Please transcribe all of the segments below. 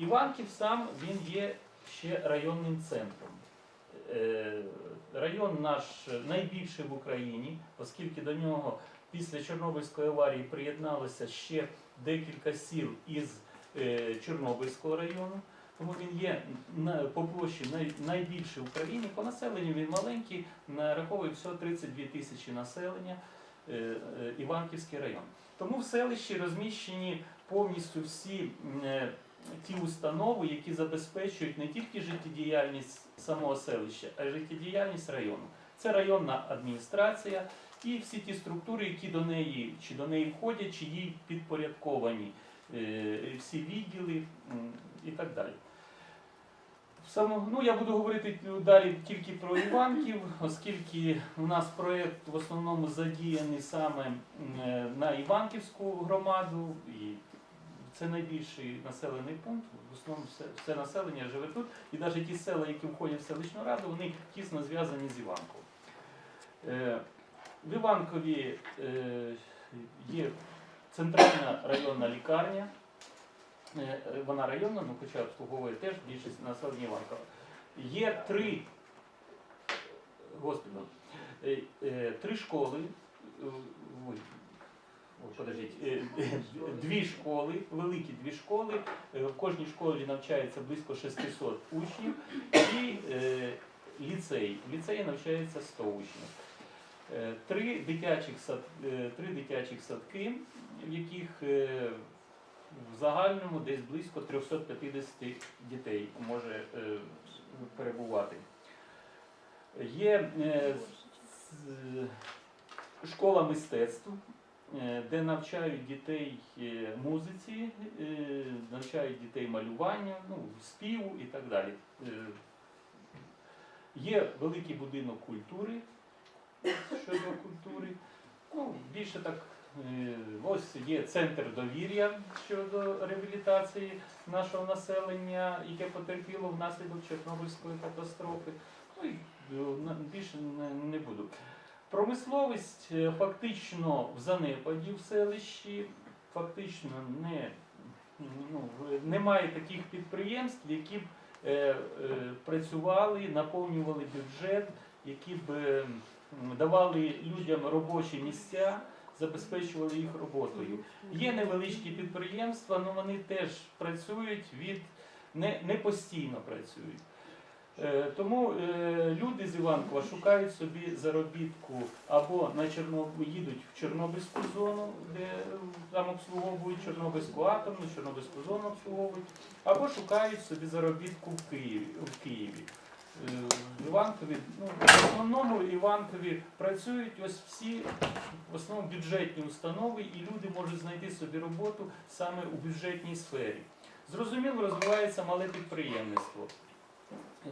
Іванків сам він є ще районним центром. Е, Район наш найбільший в Україні, оскільки до нього після Чорнобильської аварії приєдналося ще декілька сіл із е, Чорнобильського району. Тому він є по площі най, найбільший в Україні. По населенню він маленький, нараховує всього 32 тисячі населення е, Іванківський район. Тому в селищі розміщені повністю всі ті установи, які забезпечують не тільки життєдіяльність самого селища, а й життєдіяльність району. Це районна адміністрація і всі ті структури, які до неї чи до неї входять, чи їй підпорядковані, е, всі відділи і так далі. В самому- ну, я буду говорити далі тільки про Іванків, оскільки у нас проєкт в основному задіяний саме е, на Іванківську громаду, і це найбільший населений пункт. В основному все, все населення живе тут, і навіть ті села, які входять в селищну раду, вони тісно зв'язані з Іванковом. Е, В Іванкові е, є центральна районна лікарня. Е, е, Вона районна, ну хоча обслуговує теж більшість населення Іванкова. Є три, господи, е, е, три школи. Подождіть, е, е, дві школи, великі дві школи. Е, В кожній школі навчається близько 600 учнів і ліцей. В ліцеї навчається 100 учнів. Три дитячих, сад, три дитячих садки, в яких в загальному десь близько 350 дітей може перебувати. Є школа мистецтв, де навчають дітей е, музиці, е, навчають дітей малюванню, ну, співу і так далі. Е, Є великий будинок культури щодо культури. Ну, більше так, е, ось є центр довір'я щодо реабілітації нашого населення, яке потерпіло внаслідок Чорнобильської катастрофи. Ну е, більше не буду. Промисловість е, фактично в занепаді в селищі, фактично не, ну, немає таких підприємств, які б е, е, працювали, наповнювали бюджет, які б е, давали людям робочі місця, забезпечували їх роботою. Є невеличкі підприємства, але вони теж працюють від не, не постійно працюють. Е, Тому е, люди з Іванкова шукають собі заробітку або на Чорнобиль їдуть в Чорнобильську зону, де там обслуговують Чорнобильську атомну, Чорнобильську зону обслуговують, або шукають собі заробітку в Києві. В Києві. Е, Іванкові, ну, в основному Іванкові працюють ось всі в основному бюджетні установи, і люди можуть знайти собі роботу саме у бюджетній сфері. Зрозуміло, розвивається мале підприємництво.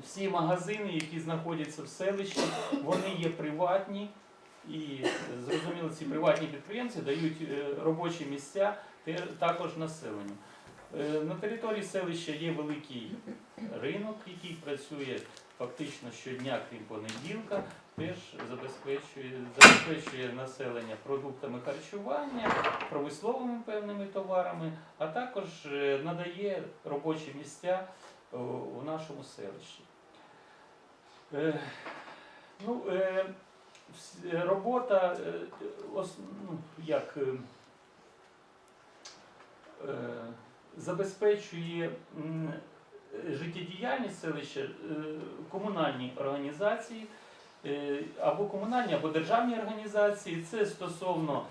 Всі магазини, які знаходяться в селищі, вони є приватні. І зрозуміло, ці приватні підприємці дають е, робочі місця також населенню. Е, На території селища є великий ринок, який працює фактично щодня, крім понеділка, теж забезпечує, забезпечує населення продуктами харчування, промисловими певними товарами, а також е, надає робочі місця у нашому селищі. Ну, робота як забезпечує життєдіяльність селища е, комунальні організації, е, або комунальні, або державні організації. Це стосовно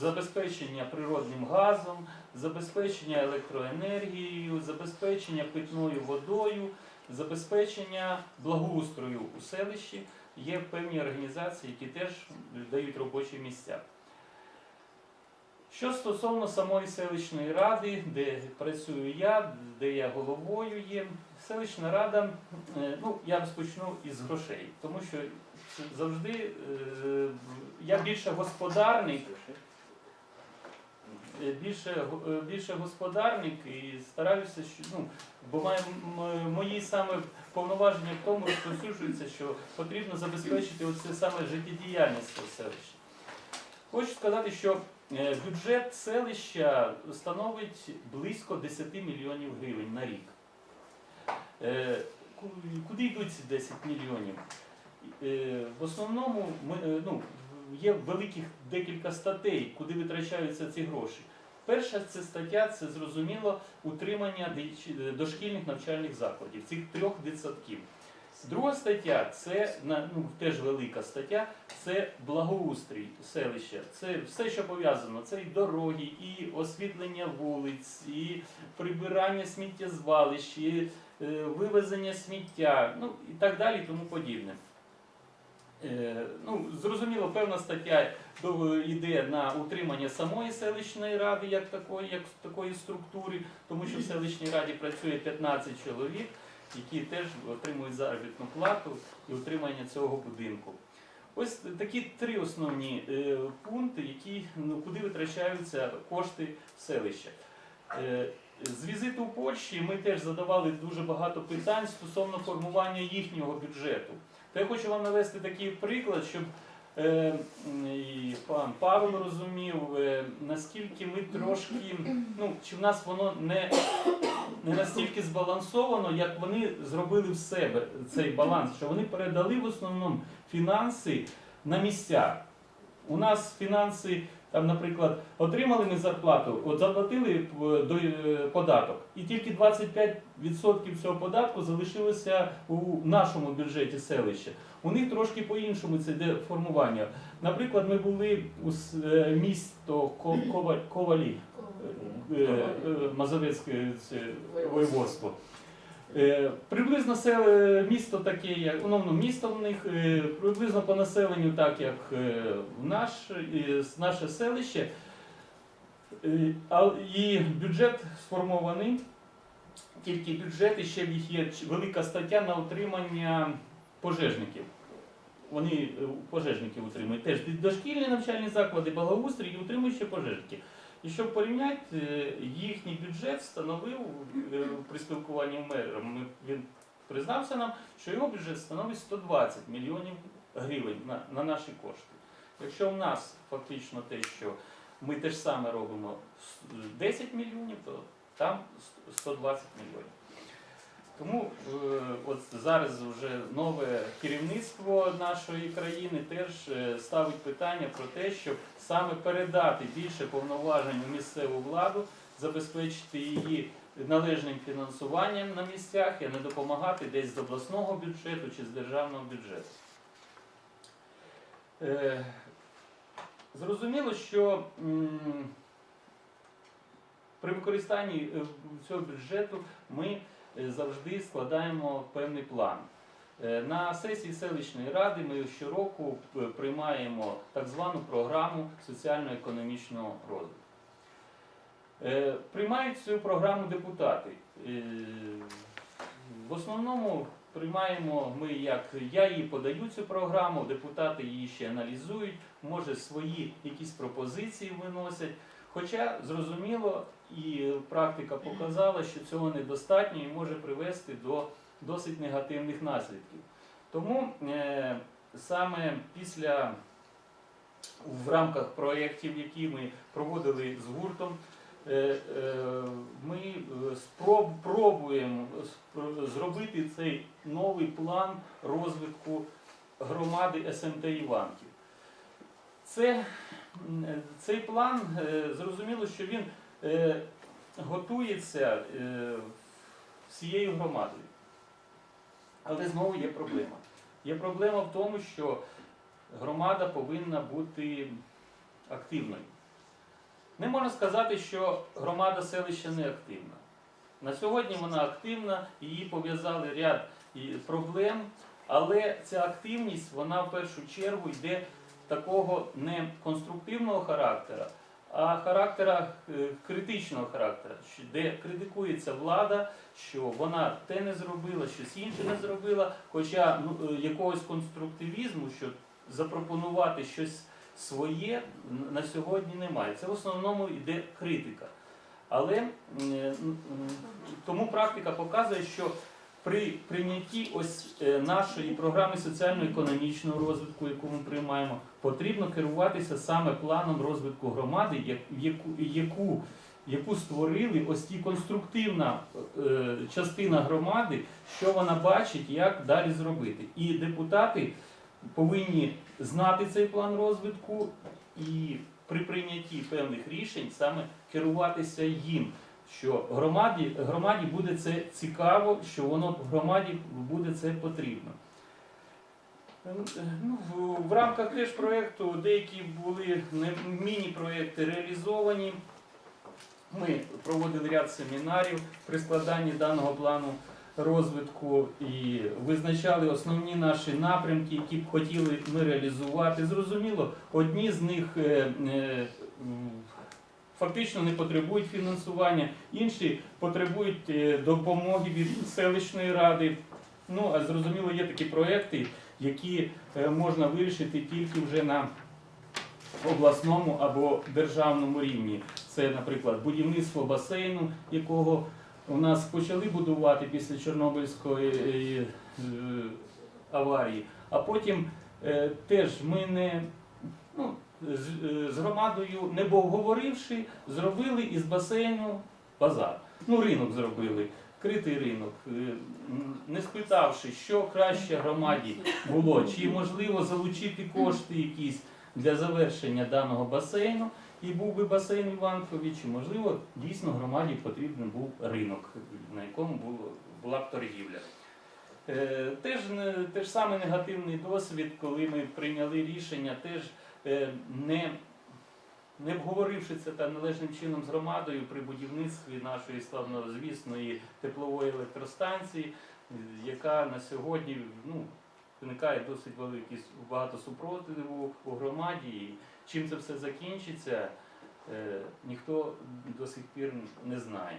забезпечення природним газом, забезпечення електроенергією, забезпечення питною водою, забезпечення благоустрою у селищі. Є певні організації, які теж дають робочі місця. Що стосовно самої селищної ради, де працюю я, де я головою є, селищна рада, е, ну я розпочну із грошей, тому що завжди е, я більше господарник, е, більше, е, більше господарник і стараюся, що ну, бо мої саме повноваження в тому розповсюджуються, що потрібно забезпечити оце саме життєдіяльність селища. Хочу сказати, що бюджет селища становить близько 10 мільйонів гривень на рік. Куди йдуть ці 10 мільйонів? Е, В основному е, ну, є великих декілька статей, куди витрачаються ці гроші. Перша це стаття, це зрозуміло утримання дошкільних навчальних закладів, цих трьох дитсадків. Друга стаття це ну, теж велика стаття, це благоустрій селища. Це все, що пов'язано. Це і дороги, і освітлення вулиць, і прибирання сміттєзвалищ, і е, вивезення сміття, ну і так далі, тому подібне. Е, ну, зрозуміло, певна стаття йде на утримання самої селищної ради як такої, як такої структури, тому що в селищній раді працює 15 чоловік, які теж отримують заробітну плату і утримання цього будинку. Ось такі три основні е, пункти, які, ну, куди витрачаються кошти селища. З візиту в Польщі ми теж задавали дуже багато питань стосовно формування їхнього бюджету. То я хочу вам навести такий приклад, щоб е, і пан Павло розумів, е, наскільки ми трошки, ну, чи в нас воно не, не настільки збалансовано, як вони зробили в себе цей баланс, що вони передали в основному фінанси на місця. У нас фінанси, там, наприклад, отримали ми зарплату, от заплатили е, е, податок, і тільки 25% цього податку залишилося у нашому бюджеті селища. У них трошки по-іншому це йде формування. Наприклад, ми були у е, місто Ковалі, Мазовецьке воєводство. Е, Приблизно місто таке, як ну, ну, місто в них е, приблизно по населенню, так як е, наш, е, наше селище. Е, І бюджет сформований, тільки бюджет і ще є велика стаття на утримання пожежників. Вони е, пожежників утримують теж дошкільні навчальні заклади, благоустрій і утримують ще пожежників. І щоб порівняти, е, їхній бюджет становив е, при спілкуванні мером, він признався нам, що його бюджет становить 120 мільйонів гривень на, на наші кошти. Якщо в нас фактично те, що ми те ж саме робимо 10 мільйонів, то там 120 мільйонів. Тому е, от зараз вже нове керівництво нашої країни теж е, ставить питання про те, щоб саме передати більше повноважень у місцеву владу, забезпечити її належним фінансуванням на місцях і не допомагати десь з обласного бюджету чи з державного бюджету. Е, Зрозуміло, що при використанні цього бюджету ми завжди складаємо певний план. Е, На сесії селищної ради ми щороку е, приймаємо так звану програму соціально-економічного розвитку. Е, Приймають цю програму депутати. Е, В основному приймаємо ми, як я її подаю цю програму, депутати її ще аналізують, може свої якісь пропозиції виносять. Хоча зрозуміло, і практика показала, що цього недостатньо і може привести до досить негативних наслідків. Тому е, саме після в рамках проєктів, які ми проводили з гуртом, е, е, ми е, спроб, пробуємо зробити цей новий план розвитку громади СМТ Іванків. Це, цей план, е, зрозуміло, що він е, готується е, всією громадою. Але знову є проблема. Є проблема в тому, що громада повинна бути активною. Не можна сказати, що громада селища не активна. На сьогодні вона активна, її пов'язали ряд проблем, але ця активність, вона в першу чергу йде такого не конструктивного характера, а характера е, критичного характера, де критикується влада, що вона те не зробила, щось інше не зробила, хоча ну, е, якогось конструктивізму, щоб запропонувати щось своє, на сьогодні немає. Це в основному йде критика. Але е, тому практика показує, що при прийнятті ось е, нашої програми соціально-економічного розвитку, яку ми приймаємо, потрібно керуватися саме планом розвитку громади, яку, яку, яку створили ось ті конструктивна е, частина громади, що вона бачить, як далі зробити. І депутати повинні знати цей план розвитку і при прийнятті певних рішень саме керуватися їм. Що громаді, громаді буде це цікаво, що воно громаді буде це потрібно. Е, Ну, в, в рамках проєкту деякі були міні-проєкти реалізовані. Ми проводили ряд семінарів при складанні даного плану розвитку і визначали основні наші напрямки, які б хотіли ми реалізувати. Зрозуміло, одні з них е, е, фактично не потребують фінансування, інші потребують е, допомоги від селищної ради. Ну, а зрозуміло, є такі проекти, які е, можна вирішити тільки вже на обласному або державному рівні. Це, наприклад, будівництво басейну, якого у нас почали будувати після Чорнобильської е, аварії, а потім теж ми не ну, з, е, з громадою, не обговоривши, зробили із басейну базар. Ну, ринок зробили, критий ринок, Е, не спитавши, що краще громаді було, чи можливо залучити кошти якісь для завершення даного басейну. І був би басейн Іванкові, чи можливо дійсно громаді потрібен був ринок, на якому було, була б торгівля. Е, Теж, теж саме негативний досвід, коли ми прийняли рішення, теж не, не обговоривши це та належним чином з громадою при будівництві нашої славнозвісної теплової електростанції, е, яка на сьогодні ну, виникає досить великий багато супротиву у громаді. І чим це все закінчиться, е, ніхто до сих пір не знає.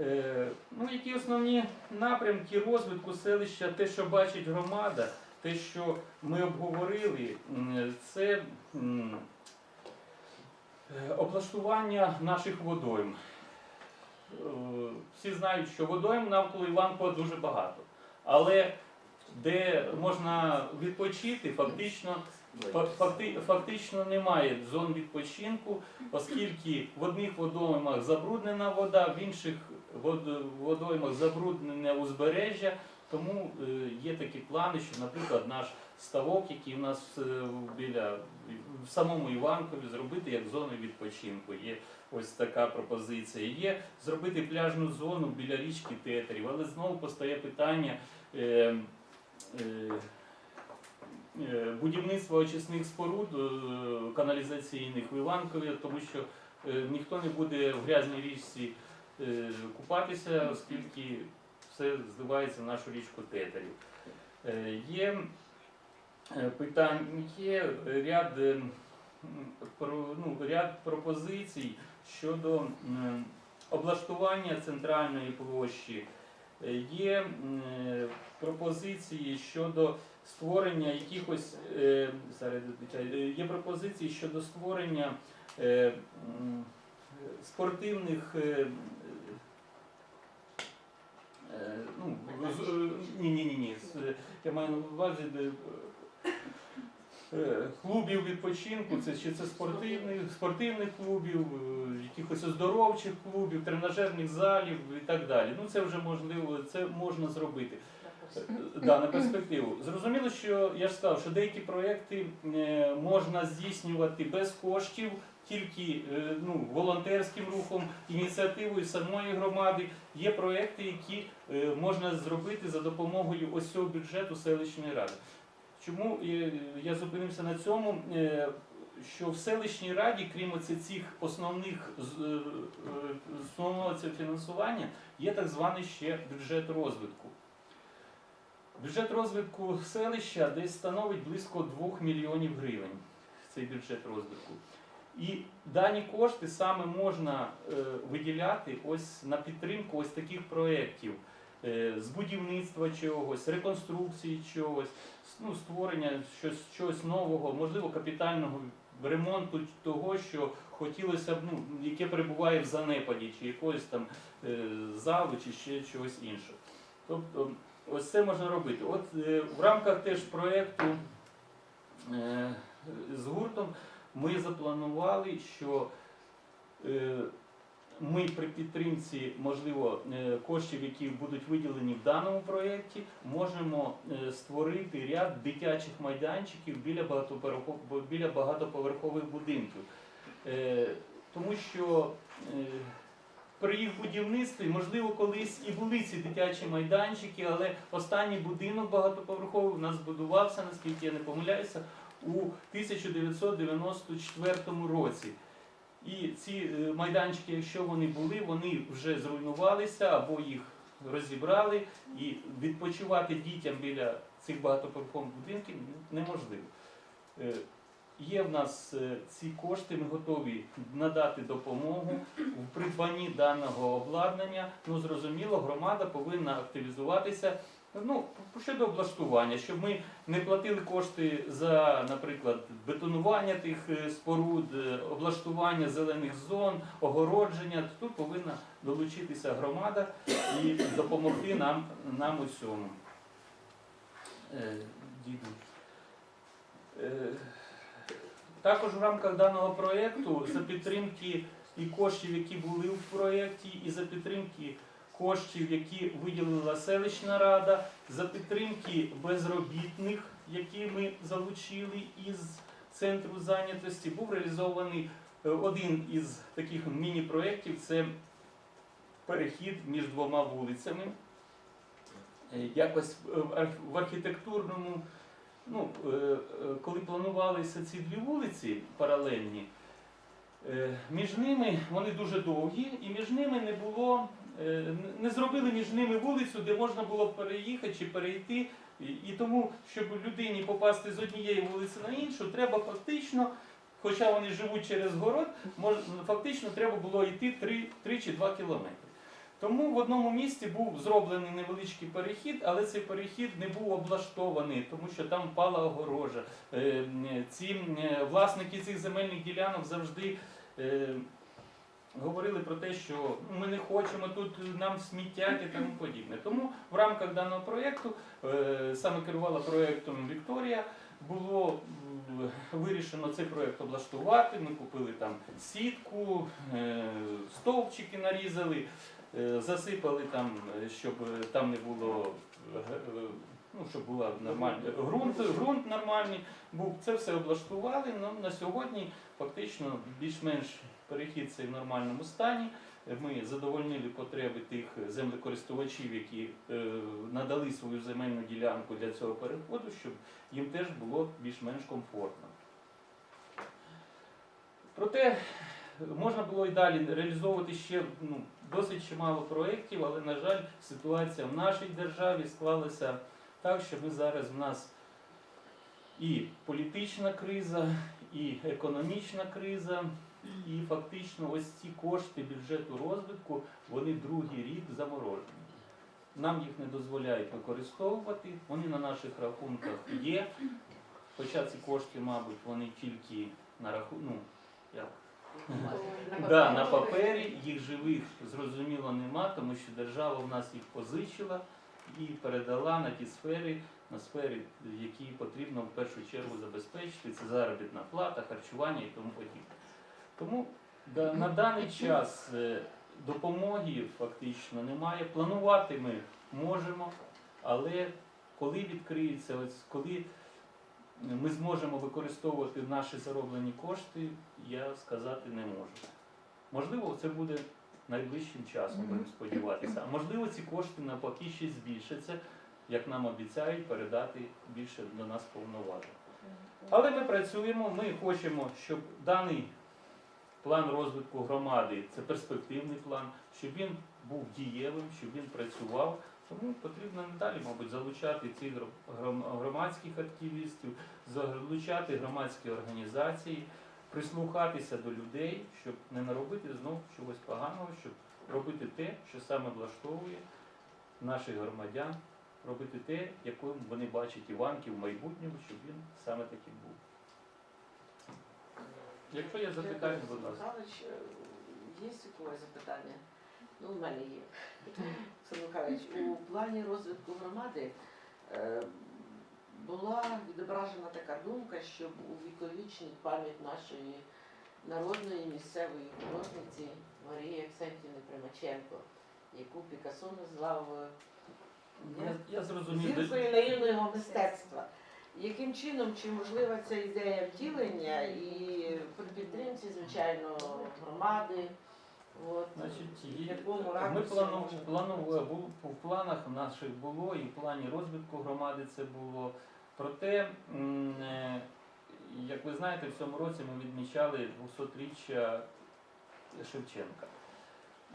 Е, Ну, які основні напрямки розвитку селища, те, що бачить громада, те, що ми обговорили, це е, облаштування наших водойм. Е, Всі знають, що водойм навколо Іванкова дуже багато. Але де можна відпочити, фактично факти- Фактично немає зон відпочинку, оскільки в одних водоймах забруднена вода, в інших водоймах забруднене узбережжя. Тому е, є такі плани, що, наприклад, наш ставок, який у нас е, біля в самому Іванкові, зробити як зону відпочинку. Є ось така пропозиція. Є зробити пляжну зону біля річки Тетерів, але знову постає питання. Е, е, е, будівництва очисних споруд каналізаційних в Іванкові, тому що ніхто не буде в грязній річці купатися, оскільки все зливається в нашу річку Тетерів. Е, Є е, питання, є ряд, е, ну, ряд пропозицій щодо облаштування центральної площі. Є пропозиції щодо створення якихось зараз є пропозиції щодо створення спортивних. е, е, ну, з- е, ні, ні, ні, ні. з- Я маю на увазі де, е, клубів відпочинку, це чи це спортивних, спортивних клубів, е, якихось оздоровчих клубів, тренажерних залів і так далі. Ну це вже можливо, це можна зробити. Да, на перспективу. Зрозуміло, що я ж сказав, що деякі проекти е, можна здійснювати без коштів, тільки е, ну, волонтерським рухом, ініціативою самої громади. Є проекти, які е, можна зробити за допомогою ось цього бюджету селищної ради. Чому е, я зупинився на цьому? Що в селищній раді, крім цих основних основного фінансування, є так званий ще бюджет розвитку. Бюджет розвитку селища десь становить близько 2 мільйонів гривень. Цей бюджет розвитку. І дані кошти саме можна е, виділяти ось на підтримку ось таких проєктів. Е, з будівництва чогось, реконструкції чогось, ну, створення щось, чогось нового, можливо, капітального ремонту того, що хотілося б, ну, яке перебуває в занепаді, чи якоїсь там е, залу, чи ще чогось іншого. Тобто, ось це можна робити. От в рамках теж проєкту з гуртом ми запланували, що е, ми при підтримці, можливо, е, коштів, які будуть виділені в даному проєкті, можемо е, створити ряд дитячих майданчиків біля багатоповерхов- біля багатоповерхових будинків. Тому що при їх будівництві, можливо, колись і були ці дитячі майданчики, але останній будинок багатоповерховий у нас збудувався, наскільки я не помиляюся, у 1994 році. І ці е, майданчики, якщо вони були, вони вже зруйнувалися або їх розібрали, і відпочивати дітям біля цих багатоповерхових будинків неможливо. Е, Є в нас е, ці кошти, ми готові надати допомогу в придбанні даного обладнання. Ну, зрозуміло, громада повинна активізуватися ну, щодо облаштування, щоб ми не платили кошти за, наприклад, бетонування тих е, споруд, е, облаштування зелених зон, огородження. Тут повинна долучитися громада і допомогти нам, нам у цьому. Е, також в рамках даного проєкту за підтримки і коштів, які були в проєкті, і за підтримки коштів, які виділила селищна рада, за підтримки безробітних, які ми залучили із центру зайнятості, був реалізований е, один із таких міні-проєктів це перехід між двома вулицями. Е, Якось е, в архітектурному ну, коли планувалися ці дві вулиці паралельні, між ними вони дуже довгі, і між ними не було, не зробили між ними вулицю, де можна було переїхати чи перейти. І, і тому, щоб людині попасти з однієї вулиці на іншу, треба фактично, хоча вони живуть через город, фактично треба було йти 3, 3 чи 2 кілометри. Тому в одному місці був зроблений невеличкий перехід, але цей перехід не був облаштований, тому що там пала огорожа. Е, Ці власники цих земельних ділянок завжди е, говорили про те, що «Ну, ми не хочемо тут нам сміттять і тому подібне. Тому в рамках даного проєкту е, саме керувала проєктом Вікторія. Було вирішено цей проєкт облаштувати. Ми купили там сітку, е, стовпчики нарізали. Е, Засипали там, щоб там не було ну, щоб була нормальна ґрунт, ґрунт нормальний був. Це все облаштували. Ну, на сьогодні фактично більш-менш перехід цей в нормальному стані. Ми задовольнили потреби тих землекористувачів, які е, надали свою земельну ділянку для цього переходу, щоб їм теж було більш-менш комфортно. Проте можна було і далі реалізовувати ще ну, досить чимало проєктів, але, на жаль, ситуація в нашій державі склалася так, що ми зараз в нас і політична криза, і економічна криза, і фактично ось ці кошти бюджету розвитку, вони другий рік заморожені. Нам їх не дозволяють використовувати, вони на наших рахунках є. Хоча ці кошти, мабуть, вони тільки на рахунку, ну, як Да, на папері їх живих зрозуміло нема, тому що держава в нас їх позичила і передала на ті сфери, на сфери, які потрібно в першу чергу забезпечити. Це заробітна плата, харчування і тому подібне. Тому да, на даний час е, допомоги фактично немає. Планувати ми можемо, але коли відкриється, ось коли ми зможемо використовувати наші зароблені кошти, я сказати не можу. Можливо, це буде найближчим часом, будемо сподіватися. А можливо, ці кошти навпаки ще збільшаться, як нам обіцяють передати більше до нас повноважень. Але ми працюємо, ми хочемо, щоб даний план розвитку громади це перспективний план, щоб він був дієвим, щоб він працював. Тому потрібно надалі, мабуть, залучати цих гром- гром- громадських активістів, залучати громадські організації, прислухатися до людей, щоб не наробити знов чогось поганого, щоб робити те, що саме влаштовує наших громадян, робити те, яким вони бачать Іванків в майбутньому, щоб він саме таким був. Якщо є запитання, будь ласка. Михайлович, е, є у когось запитання? Ну, у мене є. Олександр Михайлович, у плані розвитку громади е, була відображена така думка, щоб увіковічнити пам'ять нашої народної місцевої художниці Марії Аксентівни Примаченко, яку Пікассо назвав е, Я, я зрозумів. зіркою наївного мистецтва. Яким чином, чи можлива ця ідея втілення і при підтримці, звичайно, громади? От, Значить, в якому ми ракурсі плану, був, в планах наших було, і в плані розвитку громади це було. Проте, м, е, як ви знаєте, в цьому році ми відмічали 200-річчя Шевченка.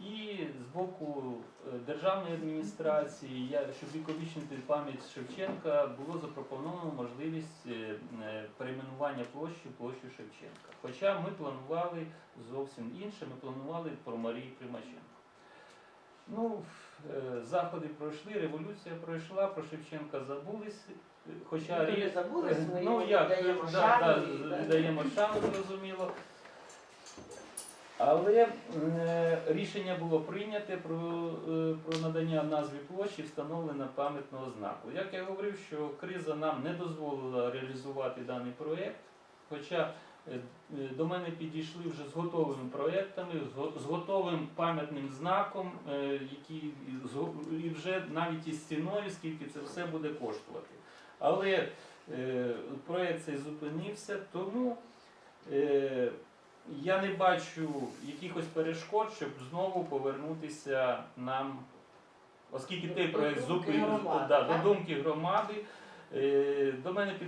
І з боку е, державної адміністрації, я, щоб віковічнити пам'ять Шевченка, було запропоновано можливість е, е, перейменування площі площу Шевченка. Хоча ми планували зовсім інше, ми планували про Марії Примаченко. Ну, заходи пройшли, революція пройшла, про Шевченка забулись. Хоча не рі- забулись, ну, як, віддаємо да, шану да, да. віддаємо шану, зрозуміло. Але е, рішення було прийняте про, е, про надання назві площі встановлено пам'ятного знаку. Як я говорив, що криза нам не дозволила реалізувати даний проєкт, хоча е, е, до мене підійшли вже з готовими проєктами, з з готовим пам'ятним знаком, е, який і з і вже навіть із ціною, скільки це все буде коштувати. Але е, проєкт цей зупинився, тому е, я не бачу якихось перешкод, щоб знову повернутися нам, оскільки той проект проєкт думки да, до думки громади. Е, До мене під